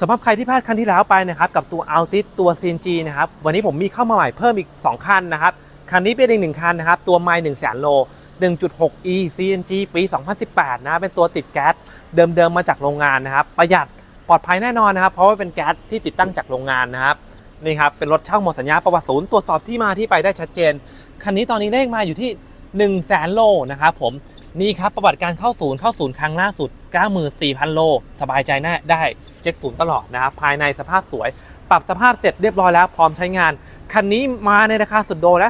สำหรับใครที่พลาดคันที่แล้วไปนะครับกับตัว Altis ตัว CNG นะครับวันนี้ผมมีเข้ามาใหม่เพิ่มอีก 2 คันนะครับคันนี้เป็นอีกหนึ่งคันนะครับตัวไมล์1 0 0 0 0โล 1.6e CNG ปี 2018 นะเป็นตัวติดแก๊สเดิมๆมาจากโรงงานนะครับประหยัดปลอดภัยแน่นอนนะครับ เพราะว่าเป็นแก๊สที่ติดตั้งจากโรงงานนะครับนี่ครับเป็นรถเช่าหมดสัญญาประวัติศูนย์ตรวจสอบที่มาที่ไปได้ชัดเจน คันนี้ตอนนี้เลขมาอยู่ที่ 1 0 0 0 0แสนโลนะครับผม นี่ครับประวัติการเข้าศูนย์เข้าศูนย์ครั้งล่าสุด 94,000 โล สบายใจแน่ได้เช็คศูนย์ตลอดนะครับภายในสภาพสวย ปรับสภาพเสร็จเรียบร้อยแล้วพร้อมใช้งาน คันนี้มาในราคาสุดโดและ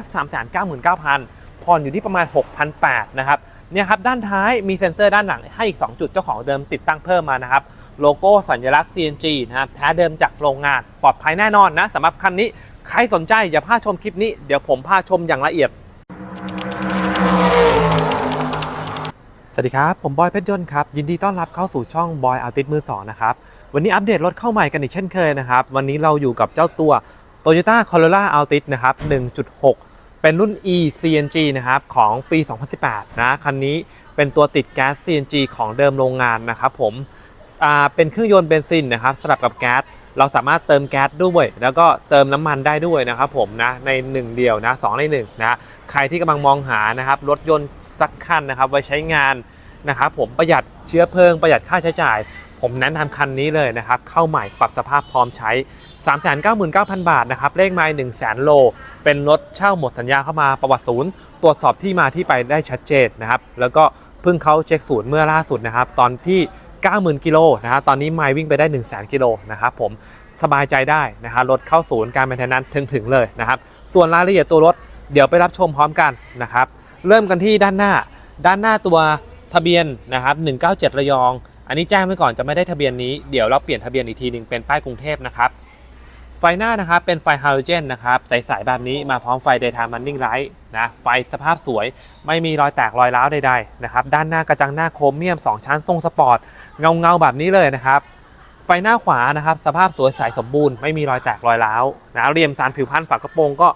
399,000ผ่อนอยู่ที่ประมาณ 6,800นะครับเนี่ยครับด้านท้ายมีเซ็นเซอร์ด้านหลังให้อีก 2 จุดเจ้าของเดิมติดตั้งเพิ่มมานะครับโลโก้สัญลักษณ์ CNG นะครับแท้เดิมจากโรงงานปลอดภัยแน่นอนนะสำหรับคันนี้ใครสนใจอย่าพลาดชมคลิปนี้เดี๋ยวผมพาชมอย่างละเอียด สวัสดีครับ ผมบอยเพชรยนต์ครับ ยินดีต้อนรับเข้าสู่ช่องบอยอาร์ติสมือสองนะครับ วันนี้อัปเดตรถเข้าใหม่กันอีกเช่นเคยนะครับ วันนี้เราอยู่กับเจ้าตัว Toyota Corolla Altis นะครับ 1.6 เป็นรุ่น E CNG นะครับ ของปี 2018 นะ คันนี้เป็นตัวติดแก๊ส CNG ของเดิมโรงงานนะครับผมเป็นเครื่องยนต์เบนซินนะครับสลับกับแก๊สเราสามารถเติมแก๊สด้วย แล้วก็เติมน้ำมันได้ด้วยนะครับผมนะใน 1 เดียวนะ2ใน1นะใครที่กำลังมองหานะครับรถยนต์สักคันนะครับไว้ใช้งาน นะครับผมประหยัดเชื้อเพลิงประหยัดค่าใช้จ่าย ผมแนะนำคันนี้เลยนะครับ เข้าใหม่ปรับสภาพพร้อมใช้ 399,000 บาทนะครับเลขไมล์1 0 0 0 0 โล เป็นรถเช่าหมดสัญญาเข้ามาประวัติศูนย์ ตรวจสอบที่มาที่ไปได้ชัดเจนนะครับ แล้วก็เพิ่งเขาเช็คศูนย์เมื่อล่าสุดนะครับ ตอนที่ 90,000 กิโลนะครับตอนนี้ไมล์วิ่งไปได้ 1 0 0 0 0 0 กิโลนะครับผมสบายใจได้นะครับรถเข้าศูนย์การแมนเทนนั้นถึงถึงเลยนะครับ ส่วนรายละเอียดตัวรถเดี๋ยวไปรับชมพร้อมกันนะครับ เริ่มกันที่ด้านหน้า ด้านหน้าตัว ทะเบียนนะครับ197 ระยอง อันนี้แจ้งไว้ก่อนจะไม่ได้ทะเบียนนี้ เดี๋ยวเราเปลี่ยนทะเบียนอีกทีหนึ่งเป็นป้ายกรุงเทพนะครับ ไฟหน้านะครับเป็นไฟฮาโลเจนนะครับใสๆแบบนี้มาพร้อมไฟ daytime running light นะไฟสภาพสวยไม่มีรอยแตกรอยร้าวใดๆนะครับด้านหน้ากระจังหน้าโครเมียม 2 ชั้นทรงสปอร์ตเงาเงาๆแบบนี้เลยนะครับไฟหน้าขวานะครับสภาพสวยใสสมบูรณ์ไม่มีรอยแตกรอยร้าวนะเรียมสารผิวพันฝากระโปรงก็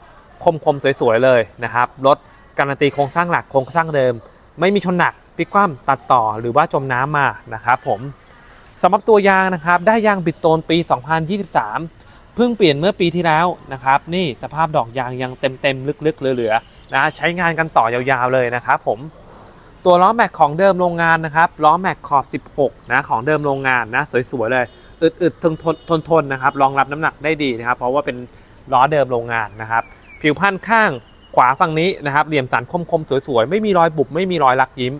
คมคมๆสวยๆเลยนะครับรถการันตีโครงสร้างหลักโครงสร้างเดิม ไม่มีชนหนัก พลิกคว่ำตัดต่อหรือว่าจมน้ำมานะครับผมสำหรับตัวยางนะครับได้ยางบิดโตนปี 2023 เพิ่งเปลี่ยนเมื่อปีที่แล้วนะครับนี่สภาพดอกยางยังเต็มๆลึกๆเหลือๆนะใช้งานกันต่อยาวๆเลยนะครับผมตัวล้อแม็กของเดิมโรงงานนะครับล้อแม็กขอบ 16 นะของเดิมโรงงานนะสวยๆเลยอึดๆทนทนทนนะครับรองรับน้ำหนักได้ดีนะครับ เพราะว่าเป็นล้อเดิมโรงงานนะครับ ผิวพันข้างขวาฝั่งนี้นะครับเหลี่ยมสันคมๆสวยๆ ไม่มีรอยบุบไม่มีรอยลักยิ้ม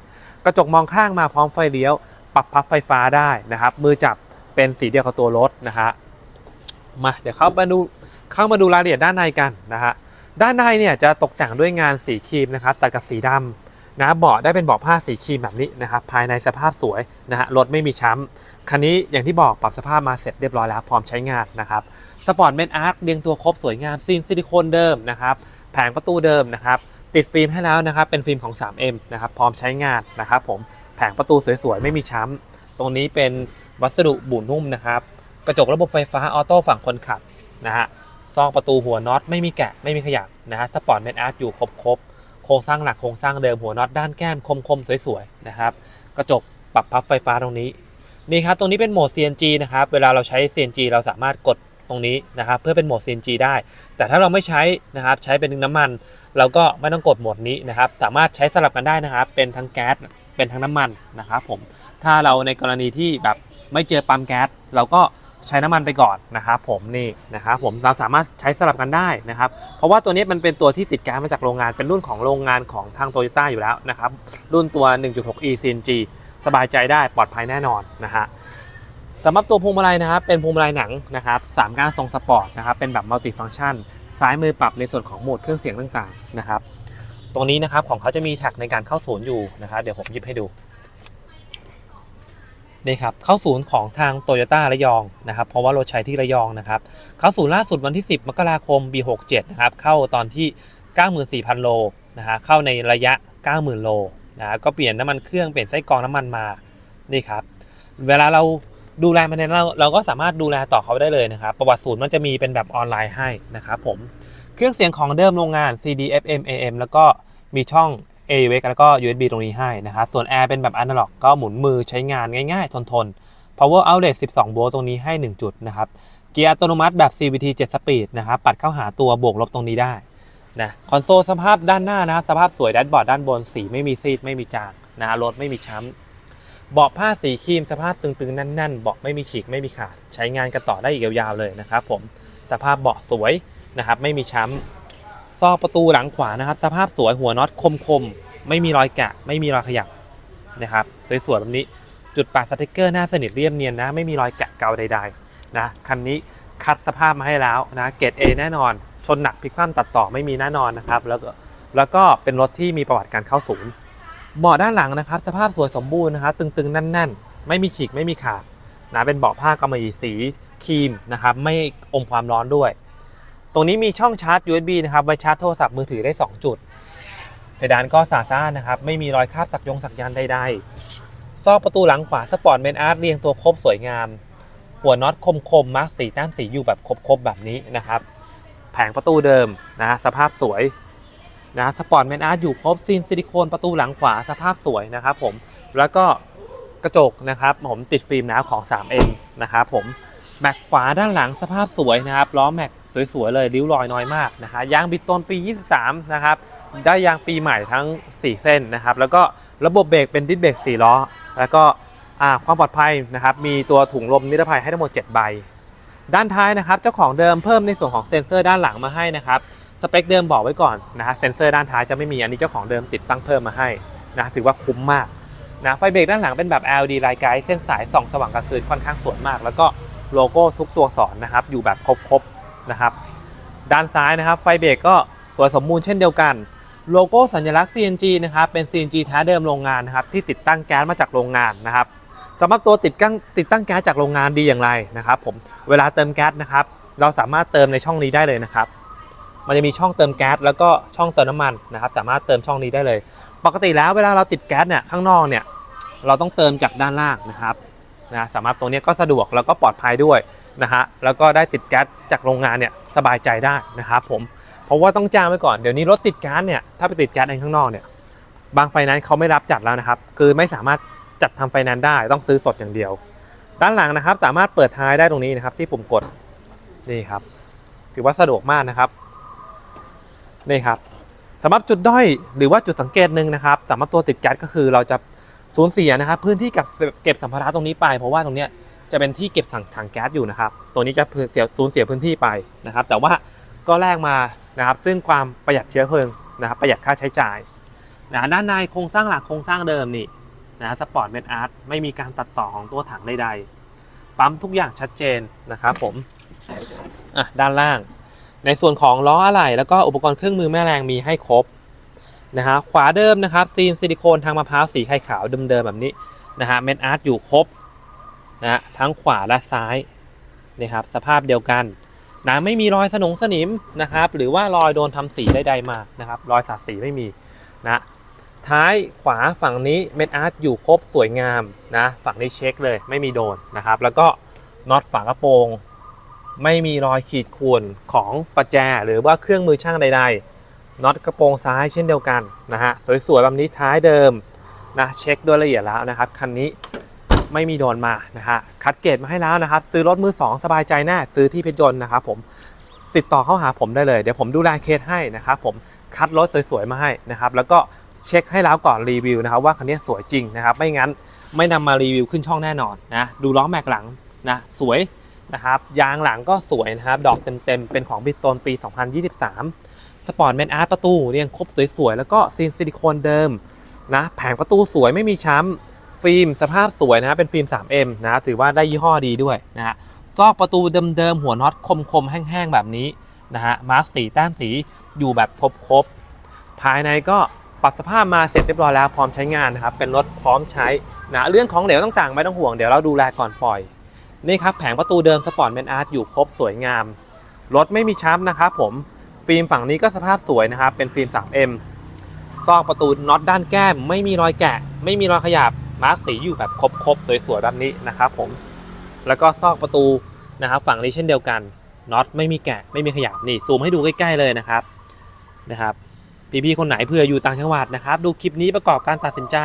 ระจกมองข้างมาพร้อมไฟเลี้ยว ปรับพับไฟฟ้าได้นะครับ มือจับเป็นสีเดียวกับตัวรถนะฮะมาเดี๋ยวเข้ามาดูเข้ามาดูรายละเอียดด้านในกันนะฮะด้านในเนี่ยจะตกแต่งด้วยงานสีครีมนะครับตัดกับสีดำนะเบาะได้เป็นเบาะผ้าสีครีมแบบนี้นะครับภายในสภาพสวยนะฮะรถไม่มีช้ำคันนี้อย่างที่บอกปรับสภาพมาเสร็จเรียบร้อยแล้วพร้อมใช้งานนะครับสปอร์ตเมนอาร์คเรียงตัวครบสวยงามซีนซิลิโคนเดิมนะครับแผงประตูเดิมนะครับ ติดฟิล์มให้แล้วนะครับ เป็นฟิล์มของ 3M นะครับพร้อมใช้งานนะครับผมแผงประตูสวยๆ ไม่มีช้ำ ตรงนี้เป็นวัสดุบุนุ่มนะครับ กระจกระบบไฟฟ้าออโต้ฝั่งคนขับนะฮะซองประตูหัวน็อตไม่มีแกะไม่มีขยับนะฮะสปอร์ตเมนอาร์คอยู่ครบๆ โครงสร้างหลักโครงสร้างเดิมหัวน็อตด้านแก้มคมๆ สวยๆ นะครับ กระจกปรับพับไฟฟ้าตรงนี้ นี่ครับ ตรงนี้เป็นโหมด CNG นะครับ เวลาเราใช้ CNG เราสามารถกด ตรงนี้นะครับเพื่อเป็นโหมด CNG ได้ แต่ถ้าเราไม่ใช้นะครับใช้เป็นน้ำมัน เราก็ไม่ต้องกดโหมดนี้นะครับสามารถใช้สลับกันได้นะครับ เป็นทั้งแก๊สเป็นทั้งน้ำมันนะครับผมถ้าเราในกรณีที่แบบไม่เจอปั๊มแก๊สเราก็ใช้น้ำมันไปก่อนนะครับผมนี่นะครับผมเราสามารถใช้สลับกันได้นะครับ เพราะว่าตัวนี้มันเป็นตัวที่ติดแก๊สมาจากโรงงานเป็นรุ่นของโรงงานของทางโตโยต้าอยู่แล้วนะครับ รุ่นตัว 1.6e CNG สบายใจได้ปลอดภัยแน่นอนนะฮะ สำหรับตัวพวงมาลัยนะครับเป็นพวงมาลัยหนังนะครับสามกานทรงสปอร์ตนะครับเป็นแบบมัลติฟัง c t ชันซ้ายมือปรับในส่วนของโหมดเครื่องเสียงต่างๆนะครับตรงนี้นะครับของเขาจะมีแท็กในการเข้าศูนย์อยู่นะครับเดี๋ยวผมหยิบให้ดูนี่ครับเข้าศูนย์ของทางโตโยต้าระยองนะครับเพราะว่ารถใช้ที่ระยองนะครับเข้าศูนย์ล่าสุดวันที่ 10 มกราคมปี67 นะครับเข้าตอนที่ 94,000 โลนะฮะเข้าในระยะ 90,000 โลนะฮะก็เปลี่ยนน้ำมันเครื่องเปลี่ยนไส้กรองน้ำมันมานี่ครับเวลาเรา ดูแลมันเนี่ยเราเราก็สามารถดูแลต่อเขาได้เลยนะครับ ประวัติศูนย์มันจะมีเป็นแบบออนไลน์ให้นะครับผมเครื่องเสียงของเดิมโรงงาน CD FM AM แล้วก็มีช่อง AUX แล้วก็ USB ตรงนี้ให้นะครับ ส่วนแอร์เป็นแบบอนาล็อกก็หมุนมือใช้งานง่ายๆ ทนๆ power outlet 12 โวลต์ตรงนี้ให้ 1 จุดนะครับ เกียร์อัตโนมัติแบบ CVT 7 speed นะครับ ปัดเข้าหาตัวบวกลบตรงนี้ได้นะคอนโซลสภาพด้านหน้านะ สภาพสวยแดชบอร์ดด้านบนสีไม่มีซีดไม่มีจางนะรถไม่มีช้ำ เบาะผ้าสีครีมสภาพตึงๆ แน่นๆเบาะไม่มีฉีกไม่มีขาด ใช้งานกันต่อได้อีกยาวๆเลยนะครับผมสภาพเบาะสวยนะครับ ไม่มีช้ำซอกประตูหลังขวานะครับ สภาพสวยหัวน็อตคมๆ ไม่มีรอยแกะ ไม่มีรอยขยับนะครับสวยๆแบบนี้จุดปาดสติกเกอร์หน้าสนิทเรียบเนียนนะ ไม่มีรอยแกะเกาใดๆนะคันนี้คัดสภาพมาให้แล้วนะเกรด A แน่นอน ชนหนักพลิกคว่ำตัดต่อไม่มีแน่นอนนะครับ แล้วก็แล้วก็เป็นรถที่มีประวัติการเข้าศูนย์ เบาะด้านหลังนะครับ สภาพสวยสมบูรณ์นะครับตึงๆแน่น ๆ ไม่มีฉีกไม่มีขาดนะเป็นเบาะผ้ากำมะหยี่สีครีมนะครับไม่อมความร้อนด้วย ตรงนี้มีช่องชาร์จ USB นะครับไว้ชาร์จโทรศัพท์มือถือได้ 2 จุดเพดานก็สะอาดนะครับ ไม่มีรอยคราบสักยงสักยันใดๆซอกประตูหลังขวาสปอร์ตเมนอาร์ตเรียงตัวครบสวยงาม หัวน็อตคมคมๆมาร์กสีแต้มสีอยู่แบบครบๆแบบนี้นะครับ แผงประตูเดิมนะสภาพสวย นะสปอร์ตเมนอาร์ตอยู่ครบซีนซิลิโคนประตูหลังขวาสภาพสวยนะครับผมแล้วก็กระจกนะครับผมติดฟิล์มนะของ 3M นะครับผมแม็กขวาด้านหลังสภาพสวยนะครับล้อแม็กสวยๆเลยริ้วรอยน้อยมากนะคะยางบิดตนปี 23 นะครับ ได้ยางปีใหม่ทั้ง 4 เส้นนะครับ แล้วก็ระบบเบรกเป็นดิสเบรก4ล้อ แล้วก็ความปลอดภัยนะครับ มีตัวถุงลมนิรภัยให้ทั้งหมด 7 ใบ ด้านท้ายนะครับ เจ้าของเดิมเพิ่มในส่วนของเซ็นเซอร์ด้านหลังมาให้นะครับ สเปคเดิมบอกไว้ก่อนนะฮะเซ็นเซอร์ด้านท้ายจะไม่มีอันนี้เจ้าของเดิมติดตั้งเพิ่มมาให้นะถือว่าคุ้มมากนะไฟเบรกด้านหลังเป็นแบบ LED ไลท์ไกด์เส้นสายส่องสว่างกลางคืนค่อนข้างสวยมาก แล้วก็โลโก้ทุกตัวสอนนะครับอยู่แบบครบๆนะครับด้านซ้ายนะครับไฟเบรกก็สวยสมบูรณ์เช่นเดียวกัน โลโก้สัญลักษณ์ CNG นะครับเป็น CNG แท้เดิมโรงงานนะครับที่ติดตั้งแก๊สมาจากโรงงานนะครับสำหรับตัวติดตั้งติดตั้งแก๊สจากโรงงานดีอย่างไรนะครับผมเวลาเติมแก๊สนะครับเราสามารถเติมในช่องนี้ได้เลยนะครับ มันจะมีช่องเติมแก๊สแล้วก็ช่องเติมน้ำมันนะครับสามารถเติมช่องนี้ได้เลย ปกติแล้วเวลาเราติดแก๊สเนี่ยข้างนอกเนี่ยเราต้องเติมจากด้านล่างนะครับนะสามารถตรงนี้ก็สะดวกแล้วก็ปลอดภัยด้วยนะฮะแล้วก็ได้ติดแก๊สจากโรงงานเนี่ยสบายใจได้นะครับผมเพราะว่าต้องจ้างไว้ก่อนเดี๋ยวนี้รถติดแก๊สเนี่ยถ้าไปติดแก๊สเองข้างนอกเนี่ยบางไฟนนซ์เขาไม่รับจัดแล้วนะครับ คือไม่สามารถจัดทำไฟนนซ์ได้ต้องซื้อสดอย่างเดียว ด้านหลังนะครับสามารถเปิดท้ายได้ตรงนี้นะครับที่ปุ่มกดนี่ครับ ถือว่าสะดวกมากนะครับ นี่ครับสำหรับจุดด้อยหรือว่าจุดสังเกตหนึ่งนะครับสำหรับตัวติดแก๊สก็คือเราจะสูญเสียนะครับ พื้นที่กับเก็บสัมภาระตรงนี้ไป เพราะว่าตรงเนี้ยจะเป็นที่เก็บถังถังแก๊สอยู่นะครับ ตัวนี้จะเสียสูญเสียพื้นที่ไปนะครับ แต่ว่าก็แลกมานะครับ ซึ่งความประหยัดเชื้อเพลิงนะครับ ประหยัดค่าใช้จ่ายนะด้านในโครงสร้างหลักโครงสร้างเดิมนี่นะสปอร์ตเมดอาร์ตไม่มีการตัดต่อของตัวถังใดๆปั๊มทุกอย่างชัดเจนนะครับ ผมอะด้านล่าง ในส่วนของล้ออะไหล่แล้วก็อุปกรณ์เครื่องมือแม่แรงมีให้ครบนะฮะขวาเดิมนะครับซีนซิลิโคนทางมะพร้าวสีไข่ขาวเดิมๆแบบนี้นะฮะเมนอาร์ตอยู่ครบนะฮะทั้งขวาและซ้ายนี่ครับสภาพเดียวกันนะไม่มีรอยสนงสนิมนะครับ หรือว่ารอยโดนทำสีใดๆมานะครับ รอยสาดสีไม่มีนะท้ายขวาฝั่งนี้เมนอาร์ตอยู่ครบสวยงามนะฝั่งนี้เช็คเลยไม่มีโดนนะครับ แล้วก็น็อตฝากระโปรง ไม่มีรอยขีดข่วนของประแจหรือว่าเครื่องมือช่างใดๆน็อตกระโปรงซ้ายเช่นเดียวกันนะฮะสวยๆแบบนี้ท้ายเดิมนะเช็คด้วยละเอียดแล้วนะครับคันนี้ไม่มีโดนมานะฮะคัดเกรดมาให้แล้วนะครับ ซื้อรถมือ 2 สบายใจแน่ซื้อที่เพชรยนต์นะครับผมติดต่อเข้าหาผมได้เลย เดี๋ยวผมดูแลเคสให้นะครับผมคัดรถสวยๆมาให้นะครับ แล้วก็เช็คให้แล้วก่อนรีวิวนะครับว่าคันนี้สวยจริงนะครับ ไม่งั้นไม่นำมารีวิวขึ้นช่องแน่นอนนะดูล้อแม็กหลังนะสวย นะครับยางหลังก็สวยนะครับ ดอกเต็มๆ เป็นของบิตโตนปี 2023 สปอร์ตแมนอาร์ตประตูเรียงครบสวยๆ แล้วก็ซีนซิลิโคนเดิมนะแผงประตูสวยไม่มีช้ำฟิล์มสภาพสวยนะเป็นฟิล์ม 3M นะถือว่าได้ยี่ห้อดีด้วยนะฮะซอกประตูเดิมๆ หัวน็อตคมๆ แห้งๆ แบบนี้นะฮะมาร์กสีแต้มสีอยู่แบบครบๆ ภายในก็ปรับสภาพมาเสร็จเรียบร้อยแล้วพร้อมใช้งานนะครับเป็นรถพร้อมใช้นะเรื่องของเหลวต่างๆ ไม่ต้องห่วงเดี๋ยวเราดูแลก่อนปล่อย นี่ครับแผงประตูเดิมสปอร์ตแมนอาร์ตอยู่ครบสวยงาม รถไม่มีช้ำนะครับผม ฟิล์มฝั่งนี้ก็สภาพสวยนะครับ เป็นฟิล์ม 3M ซอกประตูน็อตด้านแก้ม ไม่มีรอยแกะ ไม่มีรอยขยับ มาร์กสีอยู่แบบครบๆสวยๆแบบนี้นะครับผม แล้วก็ซอกประตูนะครับฝั่งนี้เช่นเดียวกัน น็อตไม่มีแกะ ไม่มีขยับ นี่ซูมให้ดูใกล้ๆเลยนะครับ นะครับพี่ๆคนไหนเผื่ออยู่ต่างจังหวัดนะครับ ดูคลิปนี้ประกอบการตัดสินใจ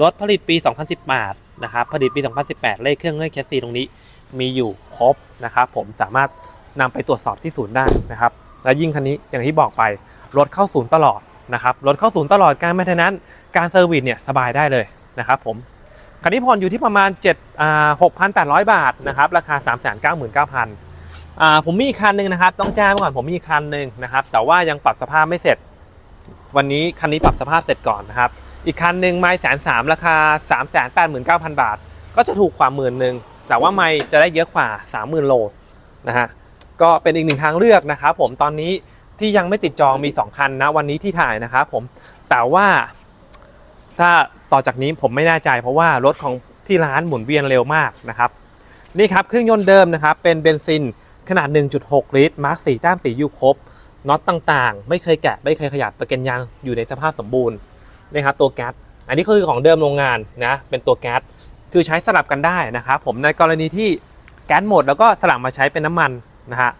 รถผลิตปี 2018 นะครับผลิตปี 2018 เลขเครื่องเงื่อนแคสซีตรงนี้มีอยู่ครบนะครับผมสามารถนำไปตรวจสอบที่ศูนย์ได้นะครับ และยิ่งคันนี้อย่างที่บอกไปรถเข้าศูนย์ตลอดนะครับรถเข้าศูนย์ตลอดการไม่เทนั้นการเซอร์วิสเนี่ยสบายได้เลยนะครับผมคันนี้ผ่อนอยู่ที่ประมาณ7อ่า6,800 บาทนะครับราคา 399,900อ่าผมมีอีกคันหนึ่งนะครับ ต้องแจ้งไว้ก่อนผมมีอีกคันหนึ่งนะครับ แต่ว่ายังปรับสภาพไม่เสร็จ วันนี้คันนี้ปรับสภาพเสร็จก่อนนะครับ อีกคันหนึ่งไม้แสนสามราคา 3 8 9 0 0 0 บาท ก็จะถูกกว่าหมื่นหนึ่งแต่ว่าไม่จะได้เยอะกว่า 30,000 โลนะฮะก็เป็นอีกหนึ่งทางเลือกนะครับผมตอนนี้ที่ยังไม่ติดจองมี 2 คันนะวันนี้ที่ถ่ายนะครับผมแต่ว่าถ้าต่อจากนี้ผมไม่แน่ใจเพราะว่ารถของที่ร้านหมุนเวียนเร็วมากนะครับนี่ครับเครื่องยนต์เดิมนะครับเป็นเบนซินขนาด 1.6 ลิตรมาร์คสีแต้มสีอยู่ครบน็อตต่างๆ ไม่เคยแกะไม่เคยขยับประกันยางอยู่ในสภาพสมบูรณ์ นะครับตัวแก๊สอันนี้คือของเดิมโรงงานนะเป็นตัวแก๊สคือใช้สลับกันได้นะครับผมในกรณีที่แก๊สหมดแล้วก็สลับมาใช้เป็นน้ำมันนะฮะ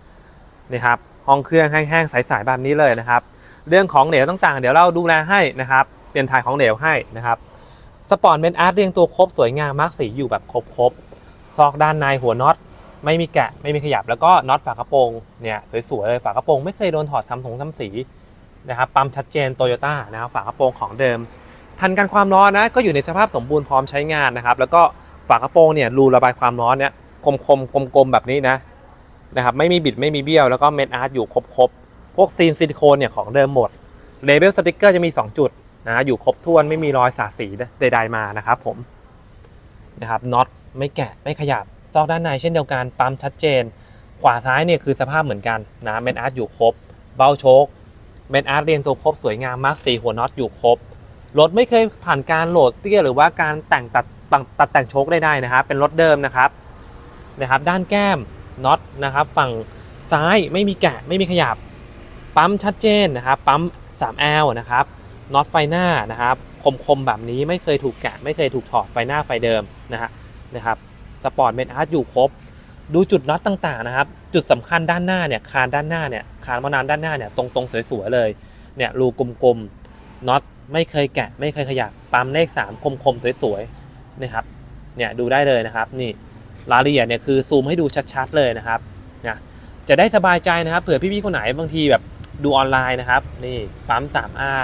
นี่ครับห้องเครื่องแห้งๆใสๆแบบนี้เลยนะครับ เรื่องของเหลวต่างๆ เดี๋ยวเราดูแลให้นะครับเปลี่ยนถ่ายของเหลวให้นะครับสปอร์ตเมนอาร์ตเรียงตัวครบสวยงามมาร์คสีอยู่แบบครบๆซอกด้านในหัวน็อตไม่มีแกะไม่มีขยับแล้วก็น็อตฝากระโปรงเนี่ยสวยๆเลยฝากระโปรงไม่เคยโดนถอดทำถงทำสี นะครับปั๊มชัดเจนโตโยต้านะครับฝากระโปรงของเดิมพันกันความร้อนนะก็อยู่ในสภาพสมบูรณ์พร้อมใช้งานนะครับแล้วก็ฝากระโปรงเนี่ยรูระบายความร้อนเนี่ยคมคมคมกลมๆแบบนี้นะนะครับไม่มีบิดไม่มีเบี้ยวแล้วก็เมนอาร์ตอยู่ครบๆพวกซีนซิลิโคนเนี่ยของเดิมหมดเลเบลสติกเกอร์จะมี 2 จุดนะอยู่ครบถ้วนไม่มีรอยสาดสีใดๆมานะครับผมนะครับน็อตไม่แกะไม่ขยับซอกด้านในเช่นเดียวกันปั๊มชัดเจน ขวาซ้ายเนี่ยคือสภาพเหมือนกันนะเมนอาร์ตอยู่ครบ เบ้าโชค เมนอาร์ตเรียงตัวครบสวยงามมากสีหัวน็อตอยู่ครบ รถไม่เคยผ่านการโหลดเตี้ยหรือว่าการแต่งตัดตัดแต่งโชคใดๆนะครับ เป็นรถเดิมนะครับนะครับ ด้านแก้มน็อตนะครับ ฝั่งซ้ายไม่มีแกะไม่มีขยับ ปั๊มชัดเจนนะครับ ปั๊ม 3L นะครับน็อตไฟหน้านะครับคมๆแบบนี้ไม่เคยถูกแกะไม่เคยถูกถอดไฟหน้าไฟเดิมนะฮะนะครับสปอร์ตเมนอาร์ตอยู่ครบ ดูจุดน็อตต่างๆนะครับ จุดสำคัญด้านหน้าเนี่ยคานด้านหน้าเนี่ยคานมานานด้านหน้าเนี่ยตรงๆสวยๆเลยเนี่ยรูกลมๆน็อตไม่เคยแกะ ไม่เคยขยับปั๊มเลข 3 คมๆสวยๆนะครับเนี่ยดูได้เลยนะครับนี่รายละเอียดเนี่ยคือซูมให้ดูชัดๆเลยนะครับนะจะได้สบายใจนะครับเผื่อพี่ๆคนไหนบางทีแบบดูออนไลน์นะครับนี่ปั๊ม 3R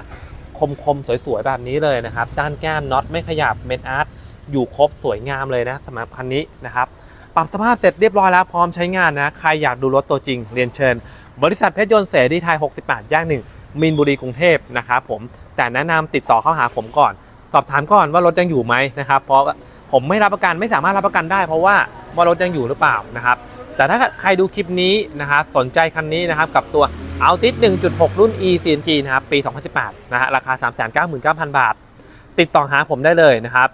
คมๆสวยๆแบบนี้เลยนะครับ ด้านแก้มน็อตไม่ขยับเมนอาร์ตอยู่ครบสวยงามเลยนะสำหรับคันนี้นะครับ ปรับสภาพเสร็จเรียบร้อยแล้วพร้อมใช้งานนะ ใครอยากดูรถตัวจริง เรียนเชิญ บริษัทเพชรยนต์เสรีไทย 68 ย่างหนึ่งมีนบุรีกรุงเทพนะครับผมแต่แนะนำติดต่อเข้าหาผมก่อน สอบถามก่อนว่ารถยังอยู่ไหมนะครับ เพราะผมไม่รับประกันไม่สามารถรับประกันได้ เพราะว่าว่ารถยังอยู่หรือเปล่านะครับ แต่ถ้าใครดูคลิปนี้นะครับสนใจคันนี้นะครับกับตัว a l t i s 1.6 รุ่น e CNG นะครับปี 2018 นะฮะราคา 399,000 บาท ติดต่อหาผมได้เลยนะครับ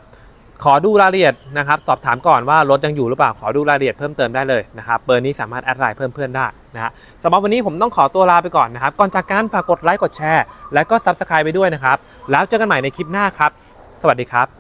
ขอดูรายละเอียดนะครับสอบถามก่อนว่ารถยังอยู่หรือเปล่าขอดูรายละเอียดเพิ่มเติมได้เลยนะครับเบอร์นี้สามารถแอดไลน์เพิ่มเพื่อนได้นะฮะสำหรับวันนี้ผมต้องขอตัวลาไปก่อนนะครับก่อนจากการฝากกดไลค์กดแชร์ และก็ซับสไคร b e ไปด้วยนะครับแล้วเจอกันใหม่ในคลิปหน้าครับ สวัสดีครับ